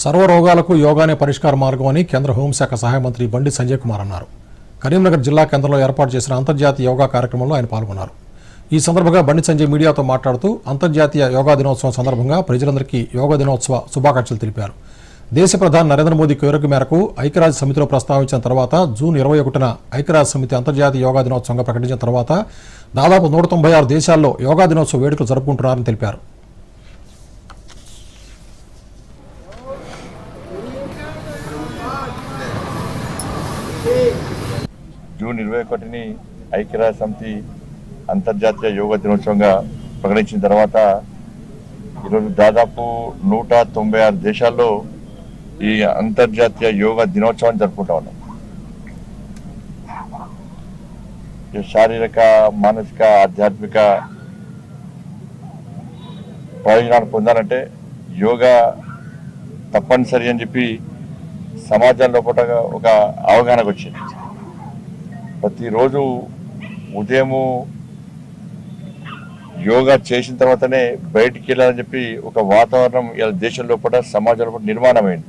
సర్వరోగాలకు యోగానే పరిష్కార మార్గం అని కేంద్ర హోంశాఖ సహాయ మంత్రి బండి సంజయ్ కుమార్ అన్నారు. కరీంనగర్ జిల్లా కేంద్రంలో ఏర్పాటు చేసిన అంతర్జాతీయ యోగా కార్యక్రమంలో ఆయన పాల్గొన్నారు. ఈ సందర్భంగా బండి సంజయ్ మీడియాతో మాట్లాడుతూ అంతర్జాతీయ యోగా దినోత్సవం సందర్భంగా ప్రజలందరికీ యోగా దినోత్సవ శుభాకాంక్షలు తెలిపారు. దేశ ప్రధాని నరేంద్ర మోదీ కోరిక మేరకు ఐక్యరాజ్య సమితిలో ప్రస్తావించిన తర్వాత జూన్ ఇరవై ఒకటిన ఐక్యరాజ్య సమితి అంతర్జాతీయ యోగా దినోత్సవంగా ప్రకటించిన తర్వాత దాదాపు నూట తొంభై ఆరు దేశాల్లో యోగా దినోత్సవ వేడుకలు జరుపుకుంటున్నారని తెలిపారు. జూన్ ఇరవై ఒకటిని ఐక్యరాజ్య సమితి అంతర్జాతీయ యోగా దినోత్సవంగా ప్రకటించిన తర్వాత ఈరోజు దాదాపు నూట తొంభై ఆరు దేశాల్లో ఈ అంతర్జాతీయ యోగా దినోత్సవాన్ని జరుపుకుంటా ఉన్నాం. ఈ శారీరక మానసిక ఆధ్యాత్మిక ప్రయోజనాలు పొందాలంటే యోగా తప్పనిసరి అని చెప్పి సమాజంలో పూట ఒక అవగాహనకు వచ్చింది. ప్రతిరోజు ఉదయము యోగా చేసిన తర్వాతనే బయటికి వెళ్ళాలని చెప్పి ఒక వాతావరణం ఇలా దేశంలో కూడా సమాజంలో కూడా నిర్మాణమైంది.